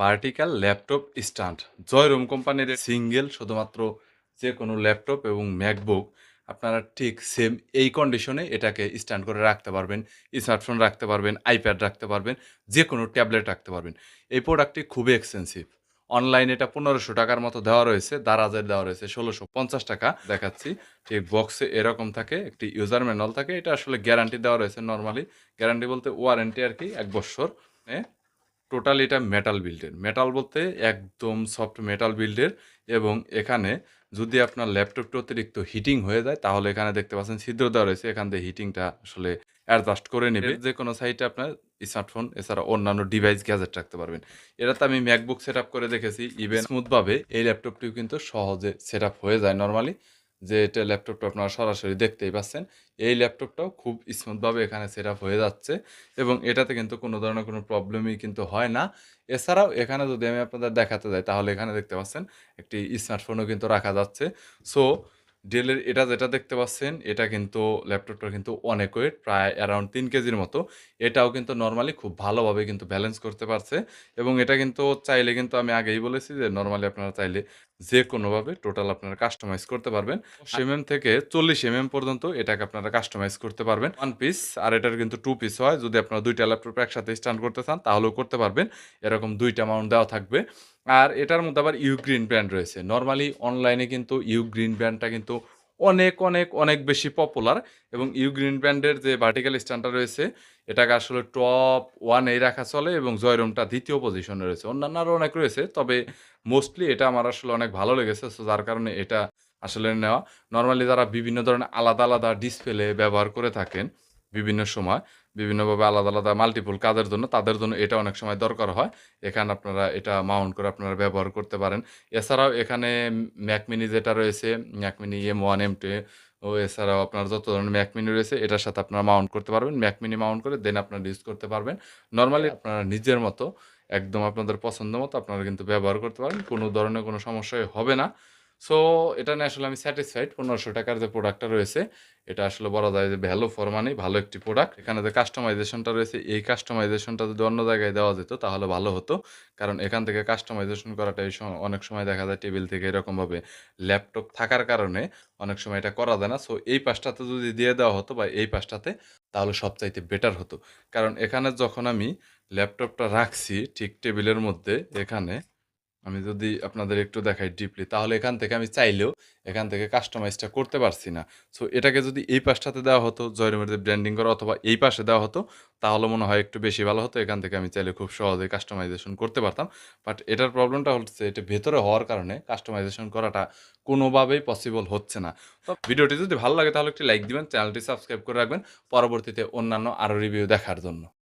Vertical laptop stand জয়রুম কোম্পানির single শুধুমাত্র যে কোনো ল্যাপটপ এবং ম্যাকবুক আপনারা ঠিক সেম এই কন্ডিশনে এটাকে স্ট্যান্ড করে রাখতে পারবেন স্মার্টফোন রাখতে পারবেন আইপ্যাড রাখতে পারবেন, যে কোনো ট্যাবলেট রাখতে পারবেন। এই প্রোডাক্টটি খুবই এক্সপেন্সিভ অনলাইনে এটা পনেরোশো টাকার মতো দেওয়া রয়েছে, দারাজের দেওয়া রয়েছে, ষোলোশো পঞ্চাশ টাকা দেখাচ্ছি। ঠিক বক্সে এরকম থাকে, একটি ইউজার ম্যানুয়াল থাকে, এটা আসলে গ্যারান্টি দেওয়া রয়েছে নর্মালি গ্যারান্টি বলতে ওয়ারেন্টি আর কি, এক বছর টোটাল এটা মেটাল বিল্ডের মেটাল বলতে একদম সফট মেটাল বিল্ডের এবং এখানে যদি আপনার ল্যাপটপটা অতিরিক্ত হিটিং হয়ে যায়, তাহলে এখানে দেখতে পাচ্ছেন ছিদ্র দেওয়া রয়েছে। এখান থেকে হিটিংটা আসলে অ্যাডজাস্ট করে নেবে। যে কোনো সাইটে আপনার স্মার্টফোন এছাড়া অন্যান্য ডিভাইস গ্যাজেট রাখতে পারবেন। এটাতে আমি ম্যাকবুক সেট করে দেখেছি। ইভেন স্মুথভাবে এই ল্যাপটপটিও কিন্তু সহজে সেট হয়ে যায় নর্মালি যে এটা ল্যাপটপটা আপনারা সরাসরি দেখতেই পাচ্ছেন, এই ল্যাপটপটাও খুব স্মুথভাবে এখানে সেট হয়ে যাচ্ছে এবং এটাতে কিন্তু কোনো ধরনের কোনো প্রবলেমই কিন্তু হয় না। এছাড়াও এখানে যদি আমি আপনাদের দেখাতে যাই, তাহলে এখানে দেখতে পাচ্ছেন, একটি স্মার্টফোনও কিন্তু রাখা যাচ্ছে। সো ডেলের এটা যেটা দেখতে পাচ্ছেন, এটা কিন্তু ল্যাপটপটা কিন্তু অনেক ওয়েট প্রায় অ্যারাউন্ড তিন কেজির মতো। এটাও কিন্তু নর্মালি খুব ভালোভাবে কিন্তু ব্যালেন্স করতে পারছে এবং এটা কিন্তু চাইলে কিন্তু আমি আগেই বলেছি যে নর্মালি আপনারা চাইলে যে কোনোভাবে টোটাল আপনারা কাস্টমাইজ করতে পারবেন। এমএম থেকে চল্লিশ এমএম পর্যন্ত এটাকে আপনারা কাস্টমাইজ করতে পারবেন। ওয়ান পিস আর এটার কিন্তু টু পিস হয়। যদি আপনারা দুইটা ল্যাপটপ একসাথে স্ট্যান্ড করতে চান তাহলেও করতে পারবেন। এরকম দুইটা অ্যামাউন্ট দেওয়া থাকবে। আর এটার মধ্যে আবার ইউ গ্রিন ব্র্যান্ড রয়েছে। নর্মালি অনলাইনে কিন্তু ইউ গ্রিন ব্র্যান্ডটা কিন্তু অনেক অনেক অনেক বেশি পপুলার এবং ইউগ্রিন ব্র্যান্ডের যে ভার্টিক্যাল স্ট্যান্ডটা রয়েছে, এটাকে আসলে টপ ওয়ানে রাখা চলে এবং জয়রুমটা দ্বিতীয় পজিশনে রয়েছে। অন্যান্য আরও অনেক রয়েছে, তবে মোস্টলি এটা আমার আসলে অনেক ভালো লেগেছে সো যার কারণে এটা আসলে নেওয়া। নর্মালি যারা বিভিন্ন ধরনের আলাদা আলাদা ডিসপ্লে ব্যবহার করে থাকেন বিভিন্ন সময় বিভিন্নভাবে আলাদা আলাদা মাল্টিপুল কাজের জন্য তাদের জন্য এটা অনেক সময় দরকার হয়। এখানে আপনারা এটা মাউন্ট করে আপনারা ব্যবহার করতে পারেন। এছাড়াও এখানে ম্যাকমিনি যেটা রয়েছে Mac mini M one M two ও এছাড়াও আপনার যত ধরনের ম্যাকমিনি রয়েছে, এটার সাথে আপনারা মাউন্ট করতে পারবেন। ম্যাকমিনি মাউন্ট করে দেন আপনারা ইউজ করতে পারবেন। নর্মালি আপনারা নিজের মতো, একদম আপনাদের পছন্দ মতো আপনারা কিন্তু ব্যবহার করতে পারেন। কোনো ধরনের কোনো সমস্যাই হবে না। সো এটা নিয়ে আসলে আমি স্যাটিসফাইড পনেরোশো টাকার যে প্রোডাক্টটা রয়েছে, এটা আসলে বলা যায় যে ভ্যালু ফর মানি ভালো একটি প্রোডাক্ট এখানে যে কাস্টমাইজেশনটা রয়েছে, এই কাস্টমাইজেশনটা যদি অন্য জায়গায় দেওয়া যেত, তাহলে ভালো হতো। কারণ এখান থেকে কাস্টমাইজেশন করাটা এই অনেক সময় দেখা যায় টেবিল থেকে এরকমভাবে ল্যাপটপ থাকার কারণে অনেক সময় এটা করা যায় না। সো এই পাশটাতে যদি দিয়ে দেওয়া হতো বা এই পাশটাতে, তাহলে সবচাইতে বেটার হতো। কারণ এখানে যখন আমি ল্যাপটপটা রাখছি, ঠিক টেবিলের মধ্যে, এখানে আমি যদি আপনাদের একটু দেখাই ডিপলি তাহলে এখান থেকে আমি চাইলেও এখান থেকে কাস্টমাইজটা করতে পারছি না। সো এটাকে যদি এই পাশটাতে দেওয়া হতো জয়রুমের ব্র্যান্ডিং করা অথবা এই পাশে দেওয়া হতো, তাহলে মনে হয় একটু বেশি ভালো হতো। এখান থেকে আমি চাইলে খুব সহজে কাস্টমাইজেশন করতে পারতাম। বাট এটার প্রবলেমটা হচ্ছে, এটা ভেতরে হওয়ার কারণে কাস্টমাইজেশন করাটা কোনোভাবেই পসিবল হচ্ছে না। তো ভিডিওটি যদি ভালো লাগে, তাহলে একটি লাইক দিবেন, চ্যানেলটি সাবস্ক্রাইব করে রাখবেন। পরবর্তীতে অন্যান্য আরও রিভিউ দেখার জন্য।